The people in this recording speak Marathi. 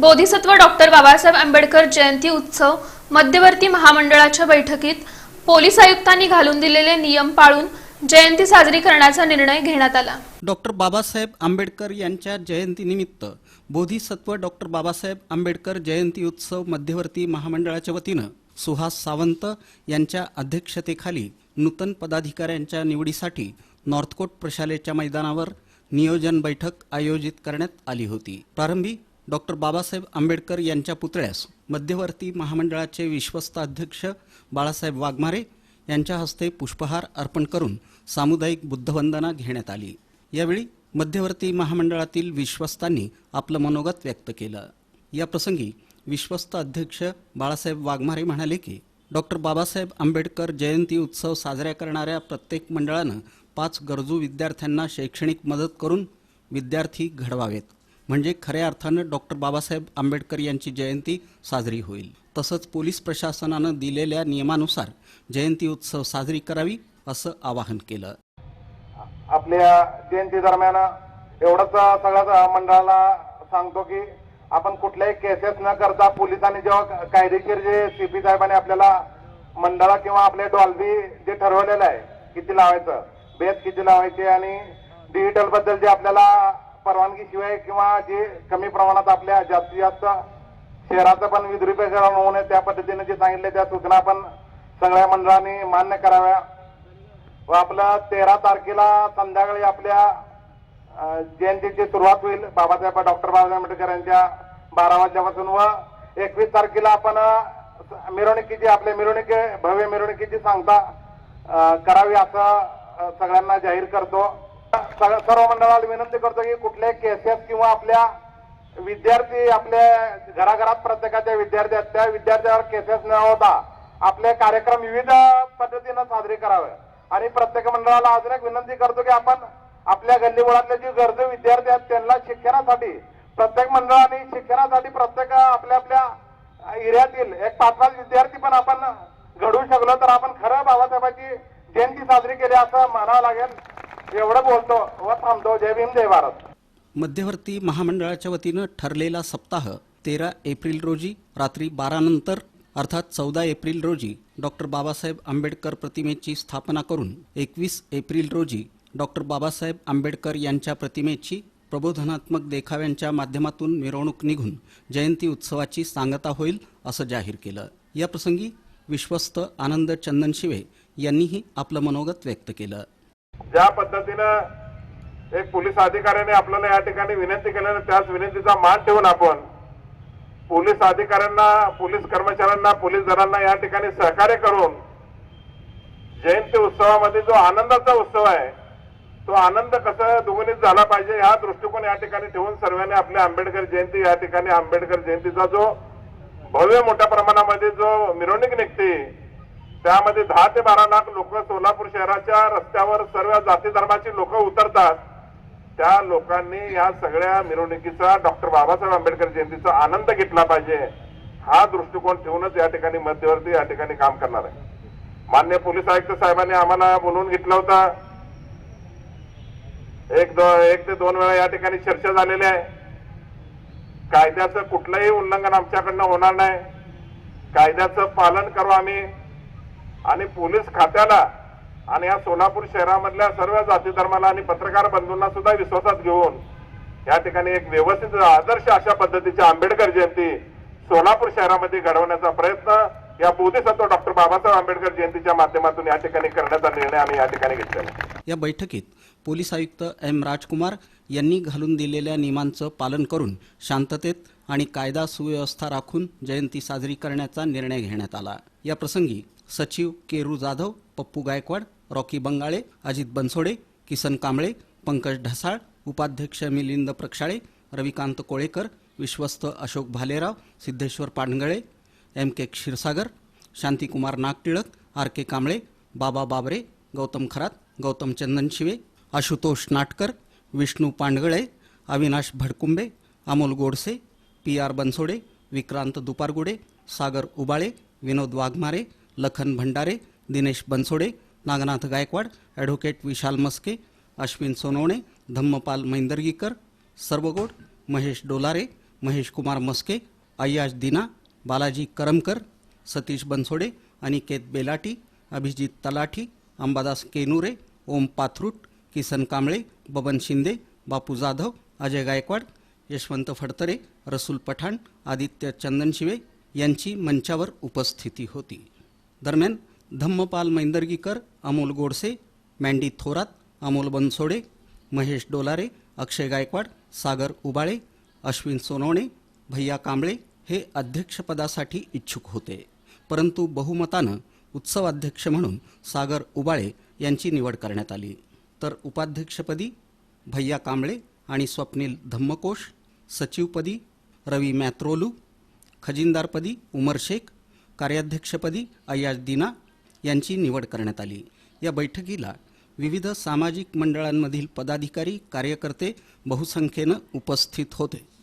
बोधिसत्व डॉक्टर बाबासाहेब आंबेडकर जयंती उत्सव मध्यवर्ती महामंडळाच्या बैठकीत पोलीस आयुक्तांनी घालून दिलेले नियम पाळून जयंती साजरी करण्याचा निर्णय घेण्यात आला. डॉक्टर बाबासाहेब आंबेडकर यांच्या जयंतीनिमित्त बोधिसत्व डॉक्टर बाबासाहेब आंबेडकर जयंती उत्सव मध्यवर्ती महामंडळाच्या वतीनं सुहास सावंत यांच्या अध्यक्षतेखाली नूतन पदाधिकाऱ्यांच्या निवडीसाठी नॉर्थकोट प्रशालेच्या मैदानावर नियोजन बैठक आयोजित करण्यात आली होती. प्रारंभी डॉक्टर बाबासाहेब आंबेडकर यांच्या पुतळ्यास मध्यवर्ती महामंडळाचे विश्वस्त अध्यक्ष बाळासाहेब वाघमारे यांच्या हस्ते पुष्पहार अर्पण करून सामुदायिक बुद्धवंदना घेण्यात आली. यावेळी मध्यवर्ती महामंडळातील विश्वस्तांनी आपलं मनोगत व्यक्त केलं. या प्रसंगी विश्वस्त अध्यक्ष बाळासाहेब वाघमारे म्हणाले की डॉक्टर बाबासाहेब आंबेडकर जयंती उत्सव साजऱ्या करणाऱ्या प्रत्येक मंडळानं पाच गरजू विद्यार्थ्यांना शैक्षणिक मदत करून विद्यार्थी घडवावेत. म्हणजे खऱ्या अर्थानं डॉक्टर बाबासाहेब आंबेडकर यांची जयंती साजरी होईल. तसंच पोलीस प्रशासनानं दिलेल्या नियमानुसार जयंती उत्सव साजरी करावी असं आवाहन केलं. आपल्या जयंती दरम्यान एवढंच सगळ्या मंडळाला सांगतो की आपण कुठल्याही केसेस न करता पोलिसांनी जेव्हा कायदेशीर जे सीपी साहेबांनी आपल्याला मंडळा किंवा आपले डॉल्बी जे ठरवलेलं आहे किती लावायचं बेस किती लावायचे आणि डिजिटलबद्दल जे आपल्याला परवानगी शिवाय किंवा जे कमी प्रमाणात आपल्या जास्तीत जास्त शहराचं पण विद्रुपीकरण होऊ नये त्या पद्धतीने जे सांगितले त्या सूचना आपण सगळ्या मंडळांनी मान्य कराव्या. व आपलं तेरा तारखेला संध्याकाळी आपल्या जयंतीची सुरुवात होईल. बाबासाहेब डॉक्टर बाबासाहेब आंबेडकर यांच्या बारा वाजल्यापासून व एकवीस तारखेला आपण मिरवणुकीची आपल्या मिरवणुकी भव्य मिरवणुकीची सांगता करावी असं सगळ्यांना जाहीर करतो. सर्व मंडळाला विनंती करतो की कुठल्याही केसेस किंवा आपल्या विद्यार्थी आपल्या घराघरात प्रत्येकाच्या विद्यार्थी आहेत त्या विद्यार्थ्यावर केसेस न होता आपले कार्यक्रम विविध पद्धतीनं साजरे करावे. आणि प्रत्येक मंडळाला अजून एक विनंती करतो की आपण आपल्या गल्लीमुळातले जे गरजू विद्यार्थी आहेत त्यांना शिक्षणासाठी प्रत्येक मंडळाने शिक्षणासाठी प्रत्येक आपल्या आपल्या एरियातील एक पाच पाच विद्यार्थी पण आपण घडवू शकलो तर आपण खरं बाबासाहेबांची जयंती साजरी केली असं म्हणावं लागेल. एवढं बोलतो. व थांबतो. जय भीम जय भारत. मध्यवर्ती महामंडळाच्या वतीनं ठरलेला सप्ताह तेरा एप्रिल रोजी रात्री बारा नंतर अर्थात चौदा एप्रिल रोजी डॉक्टर बाबासाहेब आंबेडकर प्रतिमेची स्थापना करून एकवीस एप्रिल रोजी डॉक्टर बाबासाहेब आंबेडकर यांच्या प्रतिमेची प्रबोधनात्मक देखाव्यांच्या माध्यमातून मिरवणूक निघून जयंती उत्सवाची सांगता होईल असं जाहीर केलं. या प्रसंगी विश्वस्त आनंद चंदन शिवे यांनीही आपलं मनोगत व्यक्त केलं. ज्या पद्धतीनं एक पोलीस अधिकाऱ्याने आपल्याला या ठिकाणी विनंती केल्यानं त्याच विनंतीचा मान ठेवून आपण पोलीस अधिकाऱ्यांना पोलीस कर्मचाऱ्यांना पोलीस दलांना या ठिकाणी सहकार्य करून जयंती उत्सवामध्ये जो आनंदाचा उत्सव आहे तो आनंद कसा दुगुणित झाला पाहिजे हा दृष्टिकोन या ठिकाणी ठेवून सर्वांनी आपल्या आंबेडकर जयंती या ठिकाणी आंबेडकर जयंतीचा जो भव्य मोठ्या प्रमाणामध्ये जो मिरवणूक निघते त्यामध्ये दहा ते बारा लाख लोक सोलापूर शहराच्या रस्त्यावर सर्व जाती धर्माची लोक उतरतात. त्या लोकांनी या सगळ्या मिरवणुकीचा डॉक्टर बाबासाहेब आंबेडकर जयंतीचा आनंद घेतला पाहिजे. हा दृष्टिकोन ठेवूनच या ठिकाणी मध्यवर्ती या ठिकाणी काम करणार आहे. मान्य पोलीस आयुक्त साहेबांनी आम्हाला बोलवून घेतलं होतं. एक दो एक ते दोन वेळा या ठिकाणी चर्चा झालेली आहे. कायद्याचं कुठलंही उल्लंघन आमच्याकडनं होणार नाही. कायद्याचं पालन करू आम्ही. आणि पोलीस खात्याला आणि या सोलापूर शहरामधल्या सर्व जाती धर्माला आणि पत्रकार बंधूंना सुद्धा विश्वासात घेऊन या ठिकाणी एक व्यवस्थित आदर्श अशा पद्धतीची आंबेडकर जयंती सोलापूर शहरामध्ये घडवण्याचा प्रयत्न या बोधिसत्व डॉक्टर बाबासाहेब आंबेडकर जयंतीच्या माध्यमातून या ठिकाणी करण्याचा निर्णय आम्ही या ठिकाणी घेतलेला या बैठकीत पोलीस आयुक्त एम राजकुमार यांनी घालून दिलेल्या नियमांचं पालन करून शांततेत आणि कायदा सुव्यवस्था राखून जयंती साजरी करण्याचा निर्णय घेण्यात आला. या प्रसंगी सचिव केरू जाधव पप्पू गायकवाड रॉकी बंगाळे अजित बनसोडे किसन कांबळे पंकज ढसाळ उपाध्यक्ष मिलिंद प्रक्षाळे रविकांत कोळेकर विश्वस्त Ashok Bhalerao Siddheshwar Pangale M K Kshirsagar Shantikumar Nagtilak R K Kamble Baba Babre Gautam Kharat Gautam Chandanshive Ashutosh Natkar Vishnu Pandgale Avinash Bhadkumbe Amol Godse P R Bansode Vikrant Dupargude Sagar Ubale Vinod Waghmare Lakhan Bhandare Dinesh Bansode Nagnath Gaikwad advocate Vishal Maske Ashwin Sonawane Dhammapal Maindargikar Sarvagod Mahesh Dolare Maheshkumar Maske Ayyaz Dina Balaji Karamkar Satish Bansode Aniket Belati Abhijit तलाठी अंबादास केनुरे ओम पाथरूट किसन कांबळे बबन शिंदे बापू जाधव अजय गायकवाड यशवंत फडतरे रसूल पठाण आदित्य चंदनशिवे यांची मंचावर उपस्थिती होती. दरम्यान धम्मपाल मैंदर्गीकर अमोल गोडसे मँडी थोरात अमोल बनसोडे महेश डोलारे अक्षय गायकवाड सागर उबाळे अश्विन सोनवणे भैया कांबळे हे अध्यक्षपदासाठी इच्छुक होते. परंतु बहुमतानं उत्सवाध्यक्ष म्हणून सागर उबाळे यांची निवड करण्यात आली. तर उपाध्यक्षपदी भैया कांबळे आणि स्वप्नील धम्मकोश सचिवपदी रवी मॅत्रोलू खजिनदारपदी उमर शेख कार्याध्यक्षपदी अय्याज दिना यांची निवड करण्यात आली. या बैठकीला विविध सामाजिक मंडळांमधील पदाधिकारी कार्यकर्ते बहुसंख्येनं उपस्थित होते.